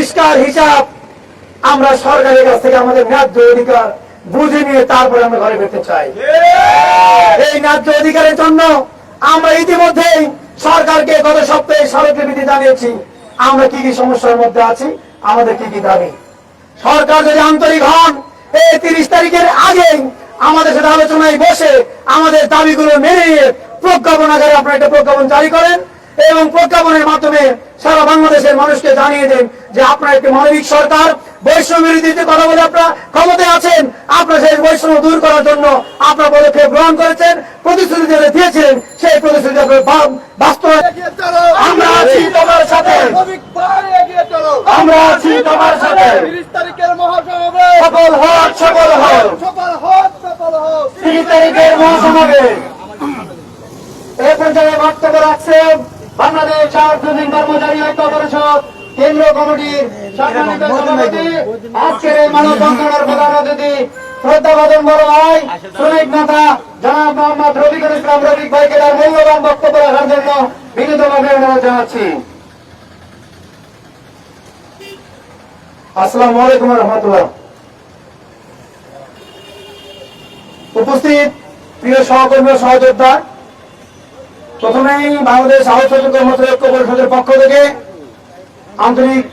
পরিষ্কার হিসাব আমরা সরকারের কাছ থেকে আমাদের ন্যায্য অধিকার বুঝে নিয়ে তারপরে আমরা ঘরে ফিরতে চাই। এই ন্যায্য অধিকারের জন্য আমরা ইতিমধ্যেই সরকারকে গত সপ্তাহে স্মারকলিপিতে জানিয়েছি। আমরা কি কি সমস্যার মধ্যে আছি আমাদের কি কি দাবি? সরকার যদি আন্তরিক হন এই তিরিশ তারিখের আগেই আমাদের সাথে আলোচনায় বসে আমাদের দাবিগুলো মেনে নিয়ে প্রজ্ঞাপন আকারে আপনারা একটা প্রজ্ঞাপন জারি করেন এবং প্রজ্ঞাপনের মাধ্যমে সারা বাংলাদেশের মানুষকে জানিয়ে দেন যে আপনার একটি মানবিক সরকার বৈষম্য বিরোধীতে কথা বলে আপনারা ক্ষমতায় আছেন আপনারা সেই বৈষম্য দূর করার জন্য আপনারা পদক্ষেপ গ্রহণ করেছেন প্রতিশ্রুতি যেটা দিয়েছিলেন সেই প্রতিশ্রুতি আপনারা বাস্তবায়ন আমরা আছি তোমার সাথে। আমরা আছি তোমার সাথে। তারিখের মহাসমাবেশ। সফল হন সফল হোক সফল হোক তিরিশ তারিখের মহাসমাবেশ। এই পর্যায়ে বক্তব্য রাখছেন বাংলাদেশ সাংস্কৃতিক কর্মচারী ঐক্য পরিষদ কেন্দ্রীয় কমিটির সম্মানিত সভাপতি, আজকের এই মানববন্ধনের প্রধান অতিথি শ্রদ্ধাবাদন বড় ভাই, শ্রমিক নেতা জনাব মোহাম্মদ রফিকুল ইসলাম রফিক ভাইকে তার মূল্যবান বক্তব্য রাখার জন্য বিনীতভাবে অনুরোধ জানাচ্ছি। আসসালামু আলাইকুম রহমতুল্লাহ। উপস্থিত প্রিয় সহকর্মী সহযোদ্ধা প্রথমেই বাংলাদেশ আলোচনা কর্মচারী ঐক্য পরিষদের পক্ষ থেকে আন্তরিক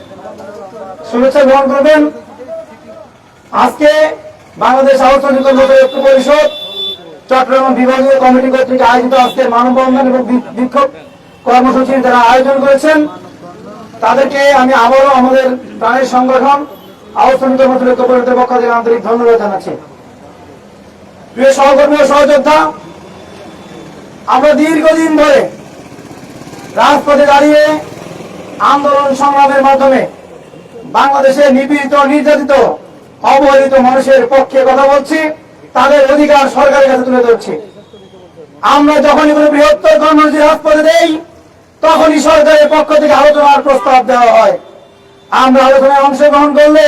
শুভেচ্ছা গ্রহণ করবেন। আজকে বাংলাদেশ আলোচনা কর্মচারী ঐক্য পরিষদ চট্টগ্রাম বিভাগীয় কমিটি কর্তৃক আয়োজিত আজকে মানববন্ধন এবং বিক্ষোভ কর্মসূচি যারা আয়োজন করেছেন। তাদেরকে আমি আবারও আমাদের প্রাণের সংগঠন আলোচনা কর্মচারী ঐক্য পরিষদের পক্ষ থেকে আন্তরিক ধন্যবাদ জানাচ্ছি। প্রিয় সহকর্মী ও সহযোদ্ধা আমরা দীর্ঘদিন ধরে রাজপথে দাঁড়িয়ে আন্দোলন সংগ্রামের মাধ্যমে বাংলাদেশের নিপীড়িত, নির্যাতিত, অবহেলিত মানুষের পক্ষে কথা বলছি, তাদের অধিকার সরকারের কাছে তুলে ধরছি। আমরা যখনই কোনো বৃহত্তর কর্মসূচি রাজপথে দেই, তখনই সরকারের পক্ষ থেকে আলোচনার প্রস্তাব দেওয়া হয়। আমরা আলোচনায় অংশগ্রহণ করলে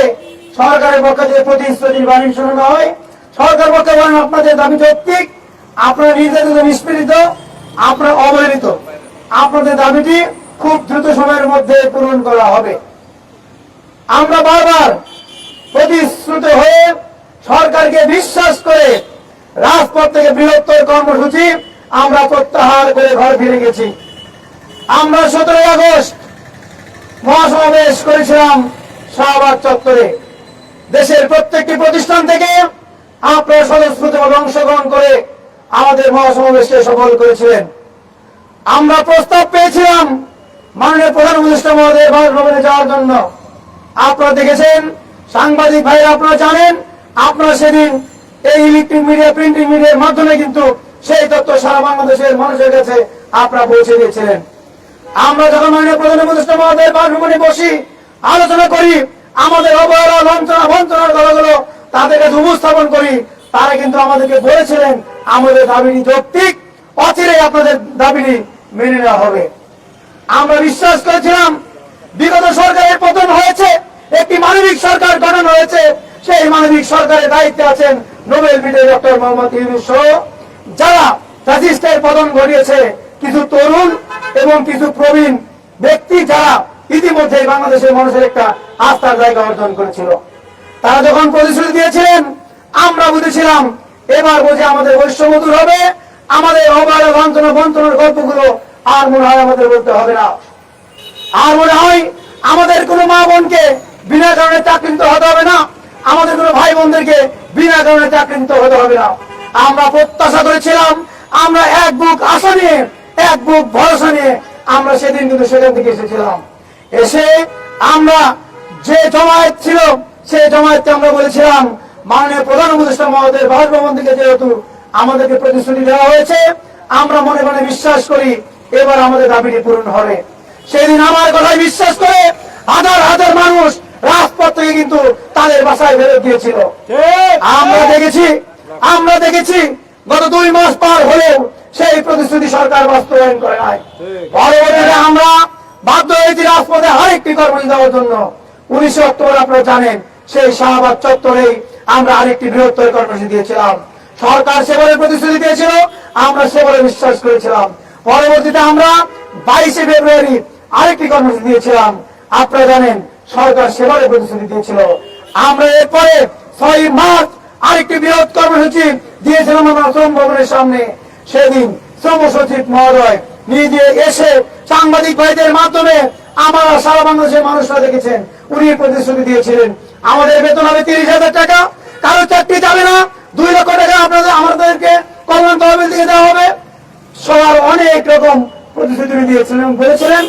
সরকারের পক্ষ থেকে প্রতিশ্রুতির বাণী শোনানো হয়। সরকার পক্ষে বলেন আপনাদের দাবি যৌক্তিক। আপনারা নির্যাতিত, নিষ্পীড়িত, আপনার অবহেলিত। আপনাদের দাবিটি খুব দ্রুত সময়ের মধ্যে পূরণ করা হবে। আমরা বারবার প্রতিশ্রুত হয়ে সরকারকে বিশ্বাস করে রাজপথ থেকে বৃহত্তর কর্মসূচি আমরা প্রত্যাহার করে ঘর ফিরে গেছি। আমরা সতেরোই আগস্ট মহাসমাবেশ করেছিলাম শাহবাগ চত্বরে। দেশের প্রত্যেকটি প্রতিষ্ঠান থেকে আপনারা স্বতঃস্ফূর্তভাবে অংশগ্রহণ করে আমাদের মহাসমাবেশকে সফল করেছিলেন। আমরা প্রস্তাব পেয়েছিলাম মাননীয় প্রধান উপদেষ্টা মহোদয় বাসভবনে যাওয়ার জন্য। আপনারা দেখেছেন, সাংবাদিক ভাই আপনারা জানেন, আপনারা সেদিন এই ইলেকট্রিক মিডিয়া প্রিন্টিং মিডিয়ার মাধ্যমে কিন্তু সেই তথ্য সারা বাংলাদেশের মানুষের কাছে আপনারা পৌঁছে দিয়েছিলেন। আমরা যখন মাননীয় প্রধান উপদেষ্টা মহোদয় বাসভবনে বসি, আলোচনা করি, আমাদের অবহেলা, লঞ্চনা বঞ্চনার কথাগুলো তাদের কাছে উপস্থাপন করি, তারা কিন্তু আমাদেরকে বলেছিলেন আমাদের দাবিটি যৌক্তিক অচিরে আপনাদের দাবিটি মেনে নেওয়া হবে। আমরা বিশ্বাস করেছিলাম, বিগত সরকারের পতন হয়েছে, একটি মানবিক সরকার গঠন হয়েছে, সেই মানবিক সরকারের দায়িত্বে আছেন নোবেল বিজয়ী ডক্টর মোহাম্মদ ইউনুস যারা ফ্যাসিস্টের পতন ঘটিয়েছে, কিছু তরুণ এবং কিছু প্রবীণ ব্যক্তি যারা ইতিমধ্যে বাংলাদেশের মানুষের একটা আস্থার জায়গা অর্জন করেছিল। তারা যখন প্রতিশ্রুতি দিয়েছিলেন, আমরা বুঝেছিলাম এবার বুঝে আমাদের বৈষম্য দূর হবে, আমাদের অবহেলা বঞ্চনা বঞ্চনার গল্পগুলো আর মনে হয় আমাদের বলতে হবে না। আর মনে হয় আমাদের কোনো মা বোনকে বিনা কারণে চাকরিত হতে হবে না, আমাদের কোনো ভাই বোনদেরকে বিনা কারণে চাকরিত হতে হবে না। আমরা প্রত্যাশা করেছিলাম, আমরা এক বুক আশা নিয়ে, এক বুক ভরসা নিয়ে আমরা সেদিন কিন্তু সেখান থেকে এসেছিলাম। এসে আমরা যে জমায়েত ছিল সেই জমায়েতকে আমরা বলেছিলাম মাননীয় প্রধান উপদেষ্টা মহোদয়ের বাসভবন থেকে যেহেতু আমাদেরকে প্রতিশ্রুতি দেওয়া হয়েছে, আমরা মনে মনে বিশ্বাস করি এবার আমাদের দাবিটি পূরণ হবে। সেদিন আমার কথায় বিশ্বাস করে হাজার হাজার মানুষ রাজপথ থেকে কিন্তু তাদের বাসায় ফেরত দিয়েছিল আমরা দেখেছি আমরা দেখেছি, গত দুই মাস পার হলেও সেই প্রতিশ্রুতি সরকার বাস্তবায়ন করে নাই। পরবর্তীতে আমরা বাধ্য হয়েছি রাজপথে আরেকটি কর্মসূচি দেওয়ার জন্য। উনিশে অক্টোবর আপনারা জানেন, সেই শাহবাগ চত্বরেই আমরা আরেকটি বৃহত্তর কর্মসূচি দিয়েছিলাম। সরকার সেবারের প্রতিশ্রুতি দিয়েছিল, আমরা সেবারে বিশ্বাস করেছিলাম। পরবর্তীতে আমরা বাইশে ফেব্রুয়ারি আরেকটি কর্মসূচি দিয়েছিলাম। আপনারা জানেন, সরকার সেবারে প্রতিশ্রুতি দিয়েছিল। আমরা এরপরে ছয় মার্চ আরেকটি বৃহৎ কর্মসূচি দিয়েছিলাম আমরা শ্রম ভবনের সামনে। সেদিন শ্রম সচিব মহোদয় নিজে এসে সাংবাদিক ভাইদের মাধ্যমে আমরা সারা বাংলাদেশের মানুষরা দেখেছেন, উনি প্রতিশ্রুতি দিয়েছিলেন। আমাদের বেতন হবে তিরিশ হাজার টাকা কারও চাকরি যাবে না। দুই লক্ষ টাকা আপনাদের, আমাদেরকে কল্যাণ তহবিল থেকে দেওয়া হবে। সবার অনেক রকম প্রতিশ্রুতি দিয়েছিলেন বলেছিলেন,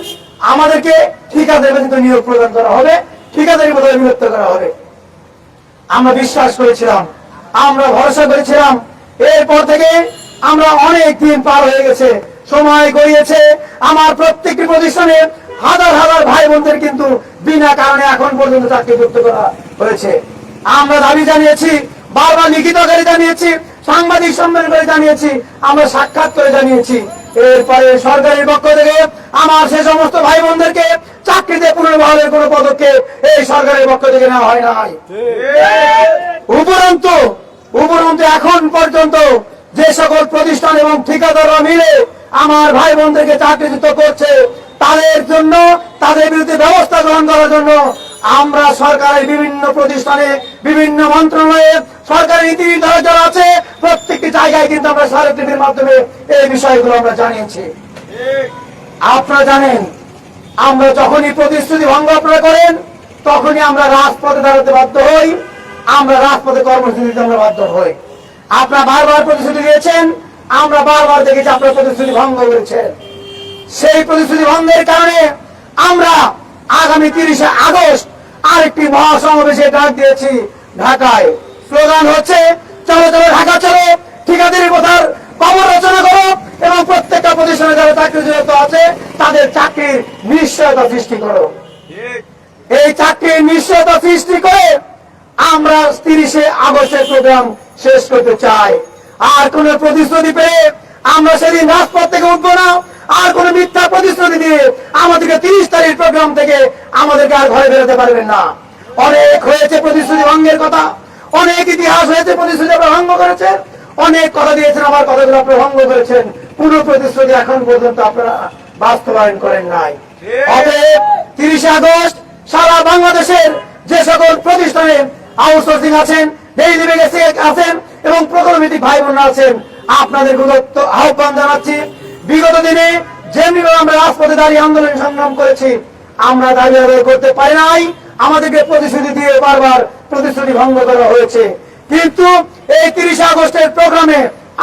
আমাদেরকে ঠিকাদের ব্যতীত নিয়োগ প্রদান করা হবে, ঠিকাদারি বদলে বিভক্ত করা হবে। আমরা বিশ্বাস করেছিলাম, আমরা ভরসা করেছিলাম। এরপর থেকে আমরা অনেক দিন পার হয়ে গেছে, সময় গড়িয়েছে। আমার প্রত্যেকটি প্রতিষ্ঠানে হাজার হাজার ভাই বোনদের কিন্তু বিনা কারণে এখন পর্যন্ত চাকরিযুক্ত করা হয়েছে। আমরা দাবি জানিয়েছি, বারবার লিখিত করে জানিয়েছি, সাংবাদিক সম্মেলন করে জানিয়েছি, আমরা সাক্ষাৎ করে জানিয়েছি। এরপরে সরকারের পক্ষ থেকে আমার সে সমস্ত ভাই বোনদেরকে চাকরিতে পুনর্বহালের কোনো পদক্ষেপ এই সরকারের পক্ষ থেকে নেওয়া হয় নাই। উপরন্তু উপরন্তু এখন পর্যন্ত যে সকল প্রতিষ্ঠান এবং ঠিকাদাররা মিলে আমার ভাই বোনদেরকে চাকরিচ্যুত করছে, তাদের জন্য, তাদের বিরুদ্ধে ব্যবস্থা গ্রহণ করার জন্য আমরা সরকারের বিভিন্ন প্রতিষ্ঠানে, বিভিন্ন মন্ত্রণালয়ে সরকারি নীতি নির্ধারক যারা আছে, প্রত্যেকটি জায়গায় কিন্তু আমরা সারা টিভির মাধ্যমে এই বিষয়গুলো আমরা জানিয়েছি। আপনারা জানেন, আমরা যখনই প্রতিশ্রুতি ভঙ্গ আপনারা করেন, তখনই আমরা রাজপথে দাঁড়াতে বাধ্য হই, আমরা রাজপথে কর্মসূচি আমরা বাধ্য হই। আপনারা বারবার প্রতিশ্রুতি দিয়েছেন, আমরা বারবার দেখেছি আপনারা প্রতিশ্রুতি ভঙ্গ করেছেন। সেই প্রতিশ্রুতি ভঙ্গের কারণে আমরা আগামী তিরিশে আগস্ট আরেকটি মহাসমাবেশে ডাক দিয়েছি ঢাকায়। স্লোগান হচ্ছে, চলো চলো, ঢাকা, চলো, ঠিকাদারি কথার খবর রচনা করো এবং প্রত্যেকটা প্রতিষ্ঠানে যারা চাকরিরত আছে, তাদের চাকরির নিশ্চয়তা সৃষ্টি করো। এই চাকরির নিশ্চয়তা সৃষ্টি করে আমরা তিরিশে আগস্টের প্রোগ্রাম শেষ করতে চাই। আর কোন প্রতিশ্রুতি পেয়ে আমরা সেদিন রাজপথ থেকে উঠবো না। আর কোন মিথ্যা প্রতিশ্রুতি দিয়ে আমাদেরকে তিরিশ তারিখ প্রোগ্রাম থেকে আমাদেরকে আর ঘরে বেরোতে পারবেন না। অনেক হয়েছে প্রতিশ্রুতি ভঙ্গের কথা, অনেক ইতিহাস হয়েছে প্রতিশ্রুতি ভঙ্গ করেছেন, অনেক কথা দিয়েছেন, আমার কথাগুলো আপনারা ভঙ্গ করেছেন পুরো প্রতিশ্রুতি এখন পর্যন্ত আপনারা বাস্তবায়ন করেন নাই। তিরিশে আগস্ট সারা বাংলাদেশের যে সকল প্রতিষ্ঠানে আউটসোর্সিং আছেন আছেন এবং প্রকল্পভিত্তিক ভাই বোনরা আছেন আপনাদের গুরুত্ব আহ্বান জানাচ্ছি। বিগত দিনে যেমনি আমরা রাজপথে দাঁড়িয়ে আন্দোলন সংগ্রাম করেছি, আমরা দাবি আদায় করতে পারি নাই। আমাদেরকে প্রতিশ্রুতি দিয়ে বারবার প্রতিশ্রুতি ভঙ্গ করা হয়েছে। কিন্তু এই তিরিশে আগস্টের প্রোগ্রামে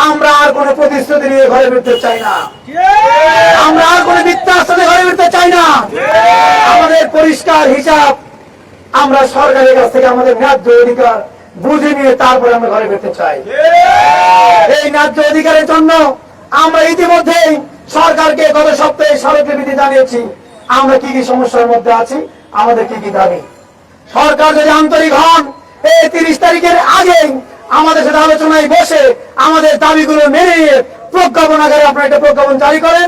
আমরা আর কোনো প্রতিশ্রুতি নিয়ে ঘরে ফিরতে চাই না। আমরা আর কোনো মিথ্যার সাথে ঘরে ফিরতে চাই না। আমাদের পরিষ্কার হিসাব আমরা সরকারের কাছ থেকে আমাদের ন্যায্য অধিকার বুঝে নিয়ে তারপরে আমরা ঘরে ফিরতে চাই। এই ন্যায্য অধিকারের জন্য আমরা ইতিমধ্যেই সরকারকে গত সপ্তাহে স্মারকলিপিতে জানিয়েছি। আমরা কি কি সমস্যার মধ্যে আছি, আমাদের কি কি দাবি? সরকার যদি আন্তরিক হন, এই তিরিশ তারিখের আগেই আমাদের সাথে আলোচনায় বসে আমাদের দাবিগুলো মেনে নিয়ে প্রজ্ঞাপন আকারে আপনারা একটা প্রজ্ঞাপন জারি করেন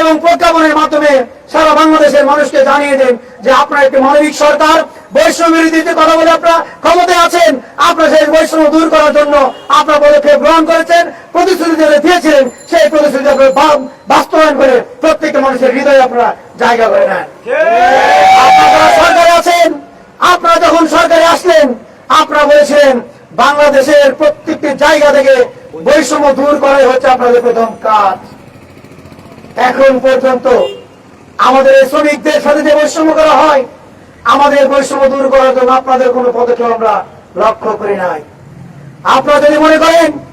এবং প্রজ্ঞাপনের মাধ্যমে সারা বাংলাদেশের মানুষকে জানিয়ে দেন যে আপনার একটি মানবিক সরকার, বৈষম্য বিরোধীতে কথা বলে আপনারা ক্ষমতায় আছেন, আপনার সেই বৈষম্য দূর করার জন্য আপনার পদক্ষেপ গ্রহণ করেছেন, প্রতিশ্রুতি দিয়েছিলেন সেই প্রতিশ্রুতি আপনারা বাস্তবায়ন করে প্রত্যেকটা মানুষের হৃদয়ে আপনারা জায়গা করে নেন। আপনারা সরকারে আছেন আপনারা যখন সরকারে আসলেন আপনারা বলেছিলেন বাংলাদেশের প্রত্যেকটি জায়গা থেকে বৈষম্য দূর করাই হচ্ছে আপনাদের প্রথম কাজ। এখন পর্যন্ত আমাদের শ্রমিকদের সাথে যে বৈষম্য করা হয় আমাদের বৈষম্য দূর করার জন্য আপনাদের কোনো পদক্ষেপ আমরা লক্ষ্য করি নাই। আপনারা যদি মনে করেন